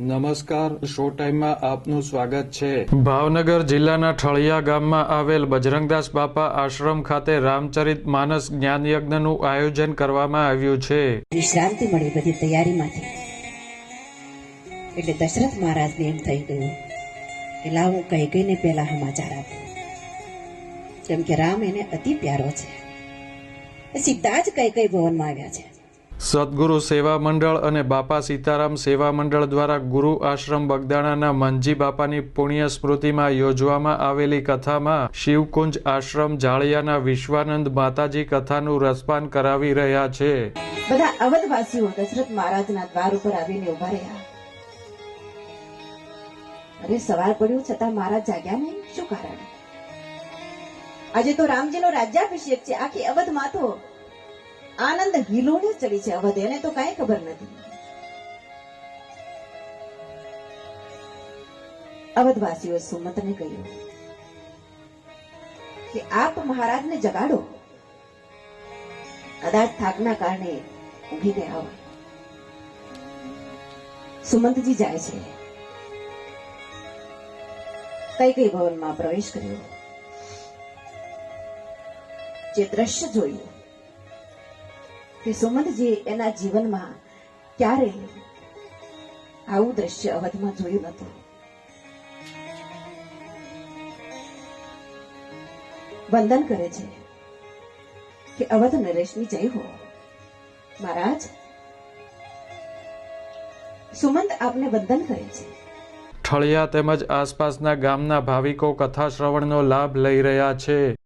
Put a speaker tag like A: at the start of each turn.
A: નમસ્કાર શો ટાઈમમાં આપનું સ્વાગત છે.
B: ભાવનગર જિલ્લાના ઠળિયા ગામમાં આવેલ બજરંગદાસ બાપા આશ્રમ ખાતે રામચરિત માનસ જ્ઞાન યજ્ઞનું આયોજન કરવામાં આવ્યું છે.
C: વિશ્રાંતિ મળી બધી તૈયારીમાંથી. એટલે દશરથ મહારાજને એમ થઈ ગયું કે લાવો કઈ કઈને પહેલા સમાચાર આપું. કેમ કે રામ એને અતિ પ્યારો છે. એ સીધા જ કઈ કઈ ભવનમાં આવ્યા છે.
B: સદગુરુ સેવા મંડળ અને બાપા સીતારામ સેવા મંડળ દ્વારા ગુરુ આશ્રમ બગદાણાના મંજી બાપાની પુણ્ય સ્મૃતિમાં યોજવામાં આવેલી કથામાં શિવકુંજ આશ્રમ જાળિયાના વિશ્વાનંદ માતાજી કથાનું રસપાન કરાવી રહ્યા છે.
C: બધા અવધવાસીઓ દશરથ મહારાજના દ્વાર ઉપર આવીને ઊભા રહ્યા. અરે સવાર પડ્યું છતાં મહારાજ જાગ્યા નહીં? શું કારણ? આજે તો રામજીનો રાજ્યાભિષેક છે. આખી અવધમાં તો આનંદ હિલોને ચડી છે. અવધ એને તો કાંઈ ખબર નથી. અવધવાસીઓએ સુમતને કહ્યું કે આપ મહારાજને જગાડો. કદાચ થાકના કારણે ઊભી ગયા હોય. સુમંતજી જાય છે. કઈ કઈ ભવનમાં પ્રવેશ કર્યો. જે દ્રશ્ય જોયું કે સુમંતજી એના જીવનમાં ક્યારે આવું દ્રશ્ય અવધમાં જોયું નતું વંદન કરે છે કે અવધ નરેશની જય હો. મહારાજ, સુમંત આપને વંદન કરે છે.
B: ઠળિયા તેમજ આસપાસના ગામના ભાવિકો કથા શ્રવણનો લાભ લઈ રહ્યા છે.